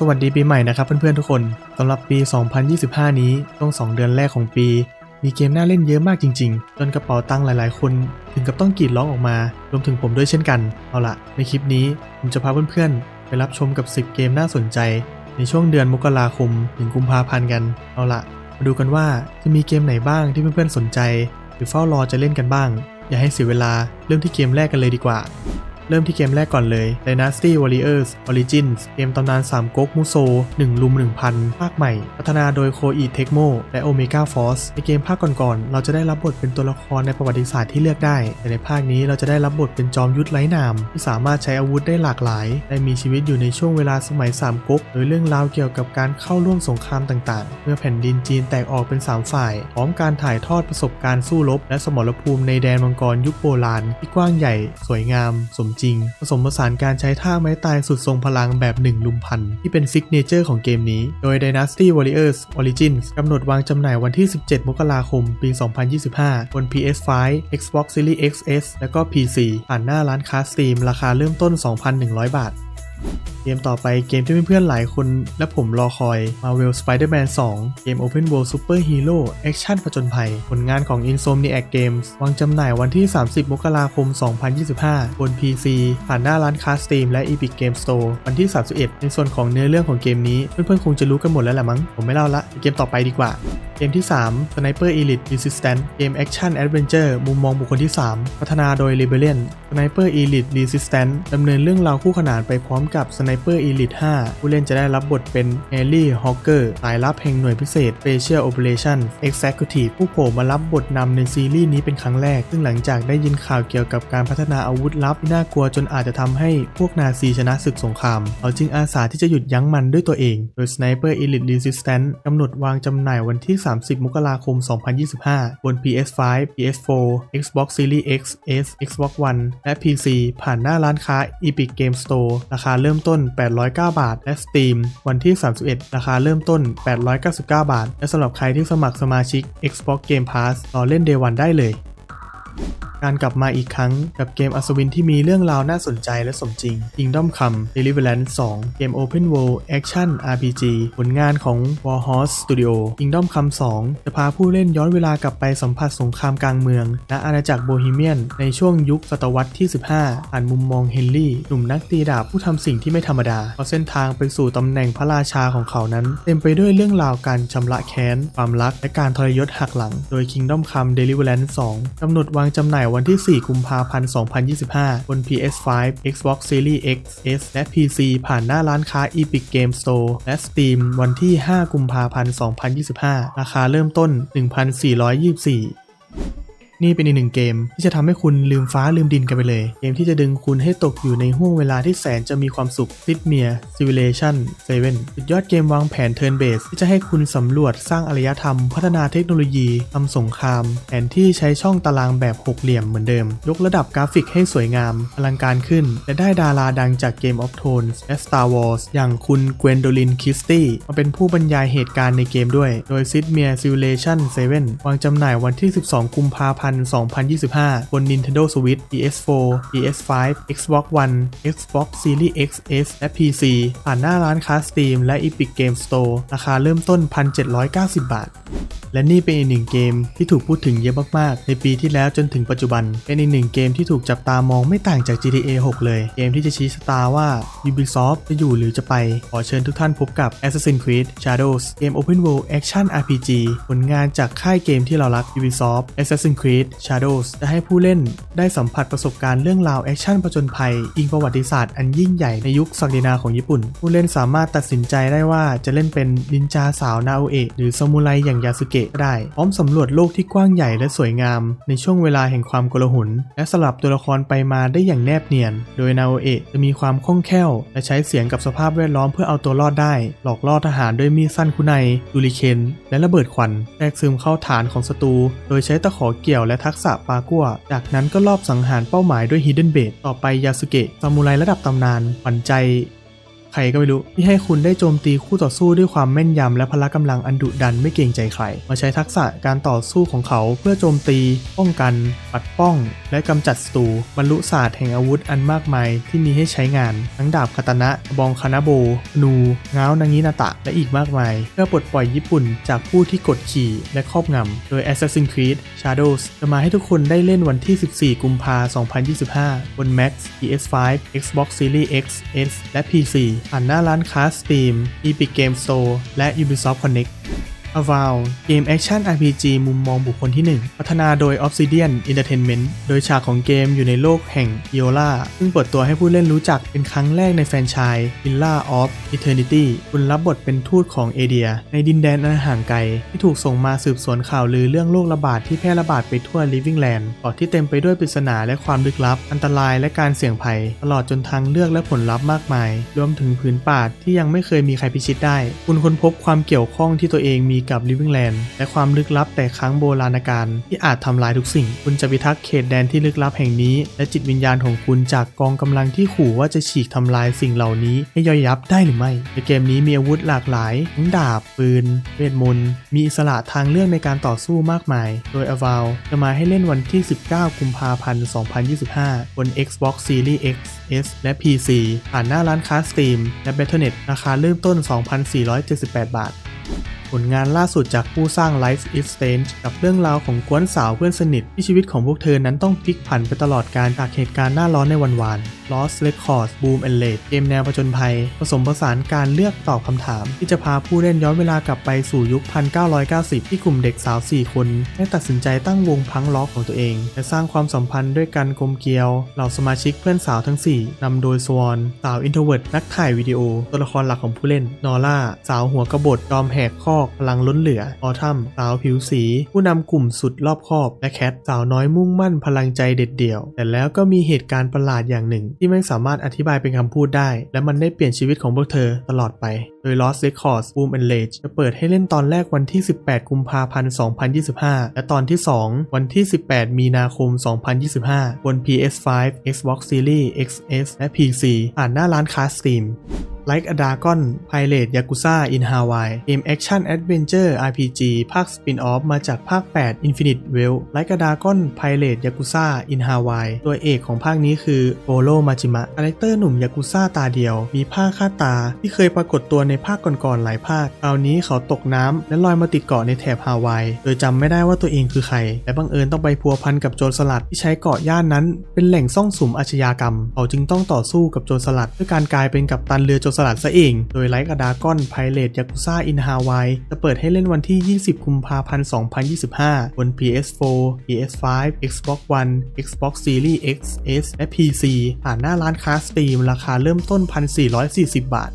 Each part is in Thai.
สวัสดีปีใหม่นะครับเพื่อนๆทุกคนสำหรับปี 2025 นี้ช่วง2 เดือนแรกของปี มีเกมน่าเล่นเยอะมากจริงๆ จนกระเป๋าตังค์หลายๆ คนถึงกับต้องกรีดร้องออกมา รวมถึงผมด้วยเช่นกัน เอาละในคลิปนี้ผมจะพาเพื่อนๆ ไปรับชมกับ 10 เกมน่าสนใจ ในช่วงเดือนมกราคมถึงกุมภาพันธ์กัน เอาละมาดูกันว่าจะมีเกมไหนบ้างที่เพื่อนๆสนใจ หรือเฝ้ารอจะเล่นกันบ้าง อย่าให้เสียเวลาเริ่มที่เกมแรกกันเลยดีกว่า เริ่มที่เกมแรกก่อนเลย Dynasty Warriors Origins เกมตำนาน3ก๊กมุโซ1ลุม1,000 ภาคใหม่ พัฒนาโดย Koei Tecmo และ Omega Force ในเกมภาคก่อนๆ เราจะได้รับบทเป็นตัวละครในประวัติศาสตร์ที่เลือกได้ แต่ในภาคนี้เราจะได้รับบทเป็นจอมยุทธไร้นาม ที่สามารถใช้อาวุธได้หลากหลาย และมีชีวิตอยู่ในช่วงเวลาสมัยสามก๊กโดยเรื่องราวเกี่ยวกับการเข้าร่วมสงครามต่างๆ เมื่อแผ่นดินจีนแตกออกเป็น 3 ฝ่าย พร้อมการถ่ายทอดประสบการณ์สู้รบและสมรภูมิในแดนมังกรยุคโบราณที่กว้างใหญ่ สวยงาม สมจริง ผสมผสานการใช้ท่าไม้ตายสุดทรงพลังแบบ1ลุมพันที่เป็นซิกเนเจอร์ของเกมนี้ โดย Dynasty Warriors Origins กำหนดวางจำหน่ายวันที่ 17 มกราคม ปี 2025 บน PS5 Xbox Series XS และก็ PC ผ่านหน้าร้านค้า Steam ราคาเริ่มต้น 2,100 บาท เกมต่อไปเกมที่เพื่อนๆหลายคนและผมรอคอย Marvel Spider-Man 2 เกม Open World Super Hero Action ผจญภัย ผลงานของ Insomniac Games วางจำหน่ายวันที่ 30 มกราคม 2025 บน PC ผ่านหน้าร้านค้า Steam และ Epic Game Store วันที่ 31 ในส่วนของเนื้อเรื่องของเกมนี้ เพื่อนๆคงจะรู้กันหมดแล้วแหละมั้ง ผมไม่เล่าละ เกมต่อไปดีกว่าเกมที่ 3 Sniper Elite Resistance เกม Action Adventure มุมมองบุคคลที่ 3 พัฒนาโดย Rebellion Sniper Elite Resistance ดำเนินเรื่องราวคู่ขนานไปพร้อมกับ Sniper Elite 5 ผู้เล่นจะได้รับบทเป็น Harry Hawker สายลับแห่งหน่วยพิเศษ Special Operation Executive ผู้โผล่มารับบทนำในซีรีส์นี้เป็นครั้งแรก ซึ่งหลังจากได้ยินข่าวเกี่ยวกับการพัฒนาอาวุธลับที่น่ากลัวจนอาจจะทำให้พวกนาซีชนะศึกสงคราม เขาจึงอาสาที่จะหยุดยั้งมันด้วยตัวเอง โดย Sniper Elite Resistance กำหนดวางจำหน่ายวันที่ 30 มกราคม 2025 บน PS5 PS4 Xbox Series X S Xbox One และ PC ผ่านหน้าร้านค้า Epic Game Store ราคาเริ่มต้น809 บาท และ Steam วันที่ 31 ราคาเริ่มต้น 899 บาท และสำหรับใครที่สมัครสมาชิก Xbox Game Pass รอเล่น Day 1ได้เลยการกลับมาอีกครั้งกับเกมอัศวินที่มีเรื่องราวน่าสนใจและสมจริง Kingdom Come Deliverance 2 เกม Open World Action RPG ผลงานของ Warhorse Studio Kingdom Come 2 จะพาผู้เล่นย้อนเวลากลับไปสัมผัสสงครามกลางเมือง ณ อาณาจักรโบฮีเมียน ในช่วงยุคศตวรรษที่ 15 ผ่านมุมมองเฮนรี่ หนุ่มนักตีดาบผู้ทำสิ่งที่ไม่ธรรมดา เพราะเส้นทางไปสู่ตำแหน่งพระราชาของเขานั้น เต็มไปด้วยเรื่องราวการชำระแค้น ความรัก และการทรยศหักหลัง โดย Kingdom Come Deliverance 2กำหนดวางจำหน่ายวันที่ 4 กุมภาพันธ์ 2025 บน PS5 Xbox Series X S และ PC ผ่านหน้าร้านค้า Epic Game Store และ Steam วันที่ 5 กุมภาพันธ์ 2025 ราคาเริ่มต้น 1,424 นี่เป็นอีกหนึ่งเกม ที่จะทำให้คุณลืมฟ้าลืมดินกันไปเลย เกมที่จะดึงคุณให้ตกอยู่ในห่วงเวลาที่แสนจะมีความสุข s i d m e r Civilization 7สุดยอดเกมวางแผน Turn Based ที่จะให้คุณสำรวจสร้างอารยธรรม พัฒนาเทคโนโลยีทำสงคราม แผนที่ใช้ช่องตารางแบบหกเหลี่ยมเหมือนเดิม ยกระดับกราฟิกให้สวยงาม อลังการขึ้น และได้ดาราดังจาก Game of Thrones และ Star Wars อย่างคุณ Gwendolyn Christie มาเป็นผู้บรรยายเหตุการณ์ในเกมด้วย โดย s i d m e r Civilization 7วางจำหน่ายวันที่ 12 กุมภาพันธ์2025 บน Nintendo Switch PS4 PS5 Xbox One Xbox Series X S และ PC ผ่านหน้าร้านค้า Steam และ Epic Game Store ราคาเริ่มต้น 1,790 บาท และนี่เป็นอีกหนึ่งเกมที่ถูกพูดถึงเยอะมากๆ ในปีที่แล้วจนถึงปัจจุบัน เป็นอีกหนึ่งเกมที่ถูกจับตามองไม่ต่างจาก GTA 6 เลย เกมที่จะชี้ชะตาว่า Ubisoft จะอยู่หรือจะไป ขอเชิญทุกท่านพบกับ Assassin's Creed Shadows เกม Open World Action RPG ผลงานจากค่ายเกมที่เรารัก Ubisoft Assassin's Creed Shadows จะให้ผู้เล่นได้สัมผัสประสบการณ์เรื่องราวแอคชั่นผจญภัยอิงประวัติศาสตร์อันยิ่งใหญ่ในยุคศักดินาของญี่ปุ่น ผู้เล่นสามารถตัดสินใจได้ว่าจะเล่นเป็นนินจาสาวนาโอเอะหรือซามูไรอย่างยาสุเกะก็ได้พร้อมสำรวจโลกที่กว้างใหญ่และสวยงาม ในช่วงเวลาแห่งความโกลาหลและสลับตัวละครไปมาได้อย่างแนบเนียน โดยนาโอเอะจะมีความคล่องแคล่ว และใช้เสียงกับสภาพแวดล้อมเพื่อเอาตัวรอดได้ หลอกล่อทหารด้วยมีดสั้นคุไนยูริเคนและระเบิดควันแทรกซึมเข้าฐานของศัตรู โดยใช้ตะขอเกี่ยวและทักษะปากัวจากนั้นก็ลอบสังหารเป้าหมายด้วย Hidden b a ต่อไปยาสุเกะซามูไรระดับตำนานขวัญใจ ใครก็ไม่รู้ที่ให้คุณได้โจมตีคู่ต่อสู้ด้วยความแม่นยำและพละกำลังอันดุดันไม่เกรงใจใคร มาใช้ทักษะการต่อสู้ของเขาเพื่อโจมตี ป้องกัน ปัดป้อง และกำจัดศัตรูบรรลุศาสตร์แห่งอาวุธอันมากมายที่มีให้ใช้งาน ทั้งดาบคาตานะบองคานาโบ นูง้าวนางินาตะ และอีกมากมาย เพื่อปลดปล่อยญี่ปุ่นจากผู้ที่กดขี่และครอบงำโดย Assassin's Creed Shadows จะมาให้ทุกคนได้เล่นวันที่ 14 กุมภาพันธ์ 2025 บน Max PS5 Xbox Series X S และ PC ผ่านหน้าร้านค้า Steam Epic Game Store และ Ubisoft Connect a v o w เกมแอคชั่น RPG มุมมองบุคคลที่ 1 พัฒนาโดย Obsidian Entertainment โดยฉากของเกมอยู่ในโลกแห่ง Iola ซึ่งเปิดตัวให้ผู้เล่นรู้จักเป็นครั้งแรกในแฟรนไชส์ Villa of Eternity คุณรับบทเป็นทูตของเอเดีย ในดินแดนอันห่างไกล ที่ถูกส่งมาสืบสวนข่าวลือเรื่องโรคระบาดที่แพร่ระบาดไปทั่ว Living Land เกาะที่เต็มไปด้วยปริศนาและความลึกลับ อันตรายและการเสี่ยงภัย ตลอดจนทางเลือกและผลลัพธ์มากมาย รวมถึงผืนป่าที่ยังไม่เคยมีใครพิชิตได้ คุณค้นพบความเกี่ยวข้องที่ตัวเองมีกับ Living Land และความลึกลับแต่ครั้งโบราณกาลที่อาจทำลายทุกสิ่ง คุณจะพิทักษ์เขตแดนที่ลึกลับแห่งนี้ และจิตวิญญาณของคุณจากกองกำลังที่ขู่ว่าจะฉีกทำลายสิ่งเหล่านี้ให้ย่อยยับได้หรือไม่ ในเกมนี้มีอาวุธหลากหลายทั้งดาบ ปืน เวทมนต์ มีอิสระทางเลือกในการต่อสู้มากมาย โดย a v a l จะมาให้เล่นวันที่ 19 กุมภาพันธ์ 2025 บน Xbox Series X S และ PC ผ่านหน้าร้านค้า Steam และ Battle.net ราคาเริ่มต้น 2,478 บาท ผลงานล่าสุดจากผู้สร้าง Life is Strange กับเรื่องราวของกวนสาวเพื่อนสนิท ที่ชีวิตของพวกเธอนั้นต้องพลิกผันไปตลอดการจากเหตุการณ์หน้าร้อนในวันวาน Lost Records Boom and Late เกมแนวผจญภัย ผสมผสานการเลือกตอบคำถาม ที่จะพาผู้เล่นย้อนเวลากลับไปสู่ยุค 1990 ที่กลุ่มเด็กสาว 4 คน ได้ตัดสินใจตั้งวงพังล็อกของตัวเอง และสร้างความสัมพันธ์ด้วยกันกลมเกลียว เหล่าสมาชิกเพื่อนสาวทั้ง 4นำโดยสวอนสาวอินโทรเวิร์ดนักถ่ายวิดีโอตัวละครหลักของผู้เล่นนอร่าสาวหัวกระบฏยอมแหกคออกพลังล้นเหลือออทัมสาวผิวสี ผู้นำกลุ่มสุดรอบคอบ และแคทสาวน้อยมุ่งมั่นพลังใจเด็ดเดี่ยว แต่แล้วก็มีเหตุการณ์ประหลาดอย่างหนึ่ง ที่ไม่สามารถอธิบายเป็นคำพูดได้ และมันได้เปลี่ยนชีวิตของพวกเธอตลอดไป โดย Lost Records Boom and Rage จะเปิดให้เล่นตอนแรกวันที่ 18 กุมภาพันธ์ 2025 และตอนที่ 2 วันที่ 18 มีนาคม 2025 บน PS5 Xbox Series XS และ PC ผ่านหน้าร้านค้า Steam Like a Dragon Pirate Yakuza in Hawaii เกม Action Adventure RPG ภาค Spin-off มาจากภาค 8 Infinite Well Like a Dragon Pirate Yakuza in Hawaii ตัวเอกของภาคนี้คือโ o โ o มาจิมะคาแรคเตอร์หนุ่มยากุซ่าตาเดียว มีผ้าคาดตาที่เคยปรากฏตัวในภาคก่อนๆหลายภาคคราวนี้เขาตกน้ำและลอยมาติดเกาะในแถบฮาวายโดยจำไม่ได้ว่าตัวเองคือใคร และบังเอิญต้องไปพัวพันกับโจรสลัดที่ใช้เกาะย่านนั้น เป็นแหล่งซ่องสุมอาชญากรรม เขาจึงต้องต่อสู้กับโจรสลัดด้วยการกลายเป็นกัปตันเรือโจรสลัดซะเอง โดยไลท์กระดากอนไพเรตยากุซ่าอินฮาวายจะเปิดให้เล่นวันที่ 20 กุมภาพันธ์ 2025 บน PS4 PS5 Xbox One Xbox Series X S และ PC ผ่านหน้าร้านค้า Steam ราคาเริ่มต้น 1,440 บาท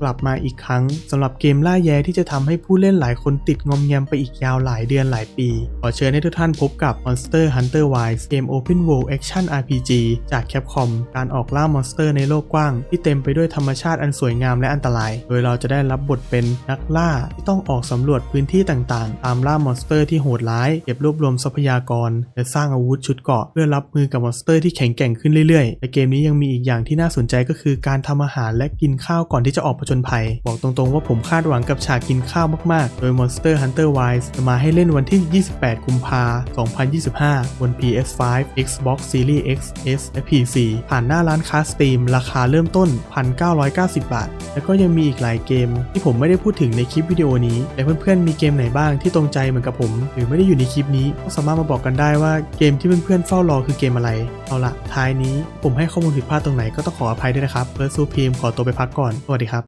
กลับมาอีกครั้งสำหรับเกมล่าแย้ที่จะทำให้ผู้เล่นหลายคนติดงอมแงมไปอีกยาวหลายเดือนหลายปี ขอเชิญให้ทุกท่านพบกับ Monster Hunter Wilds เกม Open World Action RPG จาก Capcom การออกล่ามอนสเตอร์ในโลกกว้าง ที่เต็มไปด้วยธรรมชาติอันสวยงามและอันตราย โดยเราจะได้รับบทเป็นนักล่าที่ต้องออกสำรวจพื้นที่ต่างๆ ตามล่ามอนสเตอร์ที่โหดร้ายเก็บรวบรวมทรัพยากร และสร้างอาวุธชุดเกราะเพื่อรับมือกับมอนสเตอร์ที่แข็งแกร่งขึ้นเรื่อยๆแต่เกมนี้ยังมีอีกอย่างที่น่าสนใจก็คือการทำอาหารและกินข้าวก่อนที่จะออกผจญภัย บอกตรงๆว่าผมคาดหวังกับฉากกินข้าวมากๆ โดย Monster Hunter Wilds จะมาให้เล่นวันที่ 28 กุมภาพันธ์ 2025 บน PS5 Xbox Series X S และ PC ผ่านหน้าร้านค้า Steam ราคาเริ่มต้น 1,990 บาท แล้วก็ยังมีอีกหลายเกม ที่ผมไม่ได้พูดถึงในคลิปวิดีโอนี้ แต่เพื่อนๆมีเกมไหนบ้างที่ตรงใจเหมือนกับผม หรือไม่ได้อยู่ในคลิปนี้ก็สามารถมาบอกกันได้ว่าเกมที่เพื่อนๆเฝ้ารอคือเกมอะไร เอาละท้ายนี้ผมให้ข้อมูลผิดพลาดตรงไหนก็ต้องขออภัยด้วยนะครับเพิร์ซูพีมขอตัวไปพักก่อน สวัสดีครับ